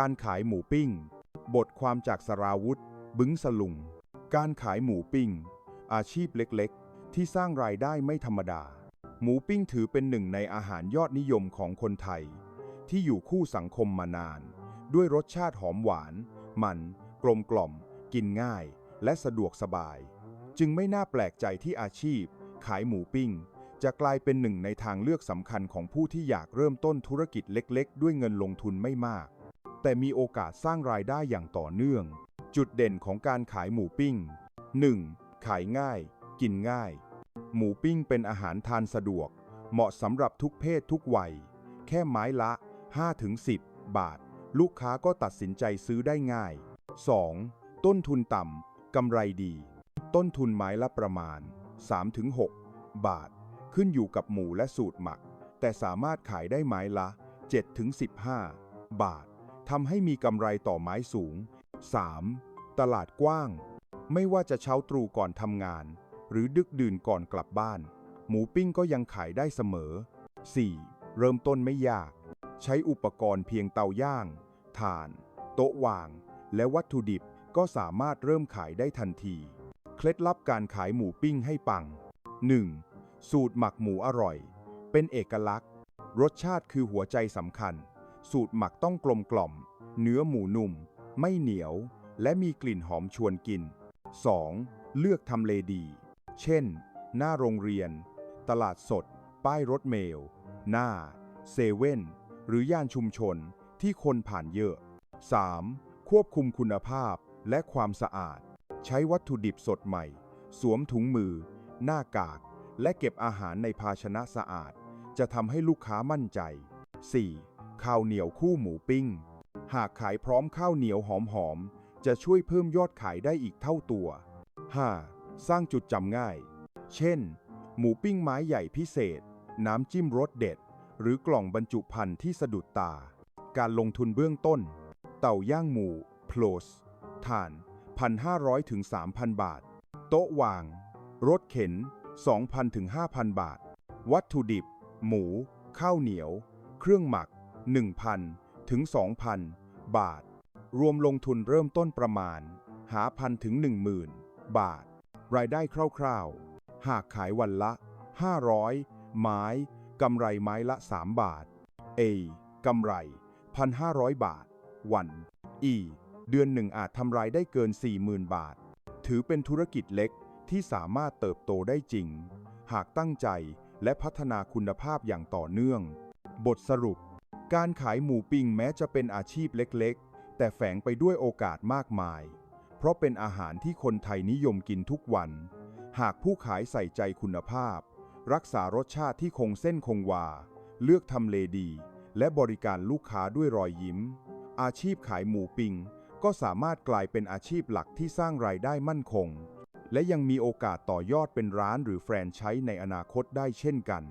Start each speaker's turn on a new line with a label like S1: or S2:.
S1: การขายหมูปิ้ง บทความจากสราวุธ บึ้งสลุง การขายหมูปิ้ง อาชีพเล็กๆ ที่สร้างรายได้ไม่ธรรมดา หมูปิ้งถือเป็นหนึ่งในอาหารยอดนิยมของคนไทย ที่อยู่คู่สังคมมานาน ด้วยรสชาติหอมหวาน มัน กลมกล่อม กินง่าย และสะดวกสบาย จึงไม่น่าแปลกใจที่อาชีพ ขายหมูปิ้ง จะกลายเป็นหนึ่งในทางเลือกสำคัญของผู้ที่อยากเริ่มต้นธุรกิจเล็ก ๆ ด้วยเงินลงทุนไม่มาก แต่มีโอกาสสร้างรายได้อย่างต่อเนื่อง จุดเด่นของการขายหมูปิ้ง 1. ขายง่าย กินง่าย หมูปิ้งเป็นอาหารทานสะดวก เหมาะสำหรับทุกเพศทุกวัย แค่ไม้ละ 5-10 บาท ลูกค้าก็ตัดสินใจซื้อได้ง่าย 2. ต้นทุนต่ำกำไรดี ต้นทุนไม้ละประมาณ 3-6 บาท ขึ้นอยู่กับหมูและสูตรหมัก แต่สามารถขายได้ไม้ละ 7-15 บาท ทำให้มีกำไรต่อไม้สูง 3. ตลาดกว้าง ไม่ว่าจะเช้าตรู่ก่อนทำงาน หรือดึกดื่นก่อนกลับบ้าน หมูปิ้งก็ยังขายได้เสมอ 4. เริ่มต้นไม่ยาก ใช้อุปกรณ์เพียงเตาย่าง ถ่าน โต๊ะวาง และวัตถุดิบก็สามารถเริ่มขายได้ทันที เคล็ดลับการขายหมูปิ้งให้ปัง 1. สูตรหมักหมูอร่อย เป็นเอกลักษณ์ รสชาติคือหัวใจสำคัญ สูตรหมักต้องกลมกล่อม เนื้อหมูนุ่ม ไม่เหนียว และมีกลิ่นหอมชวนกิน 2. เลือกทำเลดี เช่น หน้าโรงเรียน ตลาดสด ป้ายรถเมล์หน้า เซเว่น หรือย่านชุมชนที่คนผ่านเยอะ 3. ควบคุมคุณภาพและความสะอาด ใช้วัตถุดิบสดใหม่ สวมถุงมือ หน้ากาก และเก็บอาหารในภาชนะสะอาด จะทำให้ลูกค้ามั่นใจ 4. ข้าวเหนียวคู่หมูปิ้ง หากขายพร้อมข้าวเหนียวหอมๆ จะช่วยเพิ่มยอดขายได้อีกเท่าตัว 5. สร้างจุดจำง่าย เช่น หมูปิ้งไม้ใหญ่พิเศษ น้ำจิ้มรสเด็ด หรือกล่องบรรจุภัณฑ์ที่สะดุดตา การลงทุนเบื้องต้น เต่าย่างหมูโพลสถ่าน 1,500ถึง3,000 บาท โต๊ะวาง รถเข็น 2,000ถึง5,000 บาท วัตถุดิบ หมู ข้าวเหนียว เครื่องหมัก 1,000 ถึง 2,000 บาท รวมลงทุนเริ่มต้นประมาณ หาพันถึง 10,000 บาท รายได้คร่าวๆ หากขายวันละ 500 ไม้กำไรไม้ละ 3 บาท A กำไร 1,500 บาท วัน E เดือนหนึ่งอาจทำรายได้เกิน 40,000 บาท ถือเป็นธุรกิจเล็กที่สามารถเติบโตได้จริง หากตั้งใจและพัฒนาคุณภาพอย่างต่อเนื่อง บทสรุป การขายหมูปิ้งแม้จะเป็นอาชีพเล็กๆ แต่แฝงไปด้วยโอกาสมากมาย เพราะเป็นอาหารที่คนไทยนิยมกินทุกวัน หากผู้ขายใส่ใจคุณภาพ รักษารสชาติที่คงเส้นคงวา เลือกทำเลดี และบริการลูกค้าด้วยรอยยิ้ม อาชีพขายหมูปิ้งก็สามารถกลายเป็นอาชีพหลักที่สร้างรายได้มั่นคง และยังมีโอกาสต่อยอดเป็นร้านหรือแฟรนไชส์ในอนาคตได้เช่นกัน